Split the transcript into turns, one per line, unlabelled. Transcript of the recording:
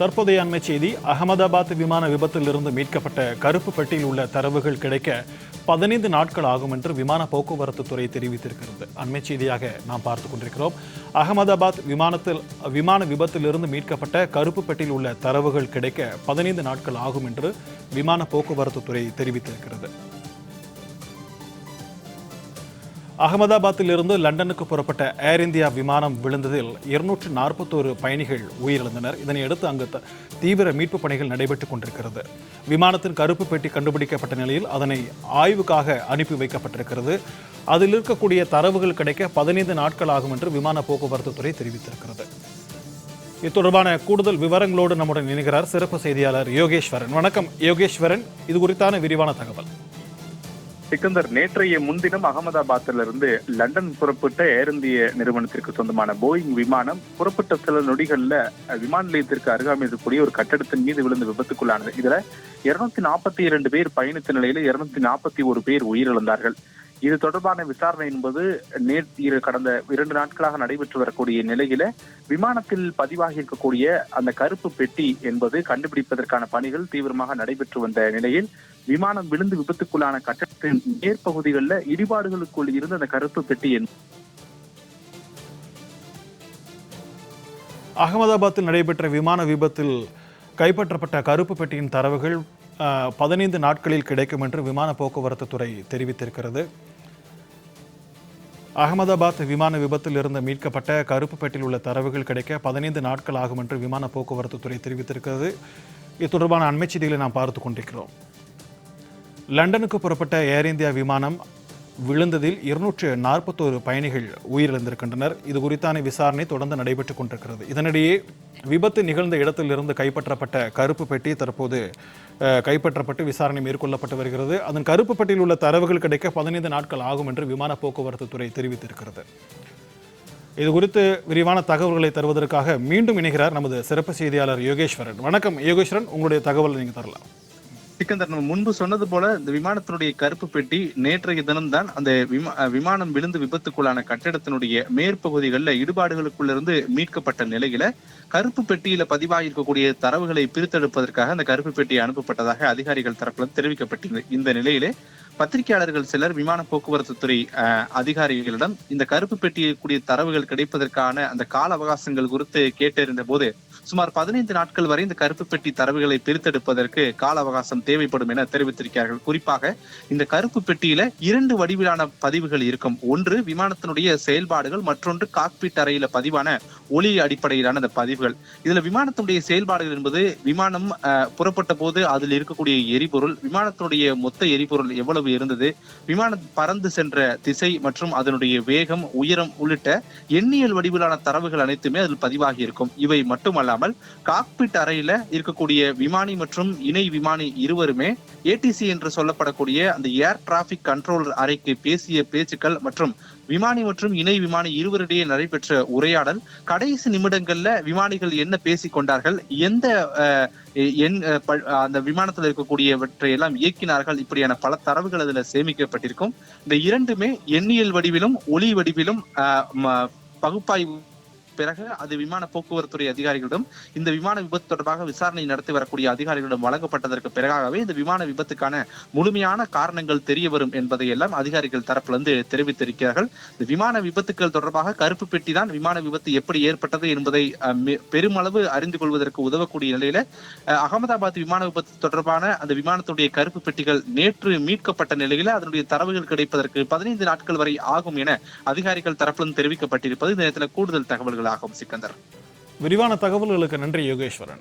தற்போதைய அண்மை செய்தி அகமதாபாத் விமான விபத்திலிருந்து மீட்கப்பட்ட கருப்பு பெட்டியில் உள்ள தரவுகள் கிடைக்க பதினைந்து நாட்கள் ஆகும் என்று விமான போக்குவரத்து துறை தெரிவித்திருக்கிறது. அண்மை செய்தியாக நாம் பார்த்து கொண்டிருக்கிறோம். அகமதாபாத் விமானத்தில் விமான விபத்திலிருந்து மீட்கப்பட்ட கருப்பு பெட்டியில் உள்ள தரவுகள் கிடைக்க பதினைந்து நாட்கள் ஆகும் என்று விமான போக்குவரத்து துறை தெரிவித்திருக்கிறது. அகமதாபாத்திலிருந்து லண்டனுக்கு புறப்பட்ட ஏர் இந்தியா விமானம் விழுந்ததில் இருநூற்று நாற்பத்தோரு பயணிகள் உயிரிழந்தனர். இதனையடுத்து அங்கு த- தீவிர மீட்புப் பணிகள் நடைபெற்றுக் கொண்டிருக்கிறது. விமானத்தின் கருப்பு பெட்டி கண்டுபிடிக்கப்பட்ட நிலையில் அதனை ஆய்வுக்காக அனுப்பி வைக்கப்பட்டிருக்கிறது. அதில் இருக்கக்கூடிய தரவுகள் கிடைக்க பதினைந்து நாட்கள் ஆகும் என்று விமான போக்குவரத்து துறை தெரிவித்திருக்கிறது. இது தொடர்பான கூடுதல் விவரங்களோடு நம்முடன் இணைகிறார் சிறப்பு செய்தியாளர் யோகேஸ்வரன். வணக்கம் யோகேஸ்வரன். இது குறித்தான விரிவான தகவல்.
சிக்கந்தர் நேற்றைய முன்தினம் அகமதாபாத்திலிருந்து லண்டன் புறப்பட்ட ஏர் இந்திய நிறுவனத்திற்கு சொந்தமான போயிங் விமானம் புறப்பட்ட சில நொடிகள்ல விமான நிலையத்திற்கு அருகாமையில் இருக்கக்கூடிய ஒரு கட்டடத்தின் மீது விழுந்து விபத்துக்குள்ளானது. இதுல இருநூத்தி நாற்பத்தி இரண்டு பேர் பயணித்த நிலையில இருநூத்தி நாற்பத்தி ஒரு பேர் உயிரிழந்தார்கள். இது தொடர்பான விசாரணை என்பது நேற்று கடந்த இரண்டு நாட்களாக நடைபெற்று வரக்கூடிய நிலையில விமானத்தில் பதிவாகி இருக்கக்கூடிய அந்த கருப்பு பெட்டி என்பது கண்டுபிடிப்பதற்கான பணிகள் தீவிரமாக நடைபெற்று வந்த நிலையில் விமானம் விழுந்து விபத்துக்குள்ளான கட்டடத்தின் மேற்பகுதிகளில் இடிபாடுகளுக்குள் இருந்த அந்த கருப்பு பெட்டி என்பது
அகமதாபாத்தில் நடைபெற்ற விமான விபத்தில் கைப்பற்றப்பட்ட கருப்பு பெட்டியின் தரவுகள் பதினைந்து நாட்களில் கிடைக்கும் என்று விமான போக்குவரத்து துறை தெரிவித்திருக்கிறது. அகமதாபாத் விமான விபத்தில் இருந்து மீட்கப்பட்ட கருப்பு உள்ள தரவுகள் கிடைக்க பதினைந்து நாட்கள் ஆகும் என்று விமான போக்குவரத்து துறை தெரிவித்திருக்கிறது. இது தொடர்பான அண்மை செய்திகளை நாம் பார்த்து கொண்டிருக்கிறோம். லண்டனுக்கு புறப்பட்ட ஏர் இந்தியா விமானம் விழுந்ததில் இருநூற்று நாற்பத்தோரு பயணிகள் உயிரிழந்திருக்கின்றனர். இது குறித்தான விசாரணை தொடர்ந்து நடைபெற்றுக் கொண்டிருக்கிறது. இதனிடையே விபத்து நிகழ்ந்த இடத்திலிருந்து கைப்பற்றப்பட்ட கருப்பு பெட்டி தற்போது கைப்பற்றப்பட்டு விசாரணை மேற்கொள்ளப்பட்டு வருகிறது. அதன் கருப்பு பெட்டியில் உள்ள தரவுகள் கிடைக்க பதினைந்து நாட்கள் ஆகும் என்று விமான போக்குவரத்து துறை தெரிவித்திருக்கிறது. இது குறித்து விரிவான தகவல்களை தருவதற்காக மீண்டும் இணைகிறார் நமது சிறப்பு செய்தியாளர் யோகேஸ்வரன். வணக்கம் யோகேஸ்வரன். உங்களுடைய தகவலை நீங்கள் தரலாம்.
சிக்கந்தர் நம்ம முன்பு சொன்னது போல இந்த விமானத்தினுடைய கருப்பு பெட்டி நேற்றைய தினம்தான் அந்த விமானம் விழுந்து விபத்துக்குள்ளான கட்டிடத்தினுடைய மேற்பகுதிகளில் இடிபாடுகளுக்குள்ளிருந்து மீட்கப்பட்ட நிலையில கருப்பு பெட்டியில பதிவாகியிருக்கக்கூடிய தரவுகளை பிரித்தெடுப்பதற்காக அந்த கருப்பு பெட்டி அனுப்பப்பட்டதாக அதிகாரிகள் தரப்பில் தெரிவிக்கப்பட்டது இந்த நிலையிலே பத்திரிகையாளர்கள் சிலர் விமான போக்குவரத்து துறை அஹ், அதிகாரிகளிடம் இந்த கருப்பு பெட்டியில் கூடிய தரவுகள் கிடைப்பதற்கான அந்த கால அவகாசங்கள் குறித்து கேட்டறிந்த போது சுமார் பதினைந்து நாட்கள் வரை இந்த கருப்பு பெட்டி தரவுகளை பிரித்தெடுப்பதற்கு கால அவகாசம் தேவைப்படும் என தெரிவித்திருக்கிறார்கள். குறிப்பாக இந்த கருப்பு பெட்டியில இரண்டு வடிவிலான பதிவுகள் இருக்கும். ஒன்று விமானத்தினுடைய செயல்பாடுகள் மற்றொன்று காக்பிட் அறையில பதிவான ஒளி அடிப்படையிலான அந்த பதிவுகள். இதுல விமானத்தினுடைய செயல்பாடுகள் என்பது விமானம் புறப்பட்ட போது அதில் இருக்கக்கூடிய எரிபொருள் விமானத்தினுடைய மொத்த எரிபொருள் எவ்வளவு இருந்தது விமானம் பறந்து சென்ற திசை மற்றும் அதனுடைய வேகம் உயரம் உள்ளிட்ட எண்ணியல் வடிவிலான தரவுகள் அனைத்துமே அதில் பதிவாகி இருக்கும். இவை மட்டுமல்லாமல் காக்பிட் அறையில இருக்கக்கூடிய விமானி மற்றும் இணை விமானி இருவருமே ஏடிசி என்று சொல்லப்படக்கூடிய அந்த ஏர் டிராபிக் கண்ட்ரோல் அறைக்கு பேசிய பேச்சுக்கள் மற்றும் விமானி மற்றும் இணை விமானி இருவரிடையே நடைபெற்ற உரையாடல் கடைசி நிமிடங்கள்ல விமானிகள் என்ன பேசிக் கொண்டார்கள் எந்த அஹ், எண் அஹ், அந்த விமானத்தில் இருக்கக்கூடியவற்றை எல்லாம் இயக்கினார்கள் இப்படியான பல தரவுகள் அதுல சேமிக்கப்பட்டிருக்கும். இந்த இரண்டுமே எண்ணியல் வடிவிலும் ஒளி வடிவிலும் ம- பகுப்பாய்வு பிறகு அது விமான போக்குவரத்துறை அதிகாரிகளிடம் இந்த விமான விபத்து தொடர்பாக விசாரணை நடத்தி வரக்கூடிய அதிகாரிகளிடம் வழங்கப்பட்டதற்கு பிறகாகவே இந்த விமான விபத்துக்கான முழுமையான காரணங்கள் தெரிய வரும் என்பதை எல்லாம் அதிகாரிகள் தரப்பிலிருந்து தெரிவித்திருக்கிறார்கள். இந்த விமான விபத்துக்கள் தொடர்பாக கருப்பு பெட்டி தான் விமான விபத்து எப்படி ஏற்பட்டது என்பதை பெருமளவு அறிந்து கொள்வதற்கு உதவக்கூடிய நிலையில அகமதாபாத் விமான விபத்து தொடர்பான அந்த விமானத்துடைய கருப்பு பெட்டிகள் நேற்று மீட்கப்பட்ட நிலையில அதனுடைய தரவுகள் கிடைப்பதற்கு பதினைந்து நாட்கள் வரை ஆகும் என அதிகாரிகள் தரப்பிலும் தெரிவிக்கப்பட்டிருப்பது. இந்த நேரத்தில் கூடுதல் தகவல்கள் தகவல்களாகும் சிக்கந்தர்.
விரிவான தகவல்களுக்கு நன்றி யோகேஸ்வரன்.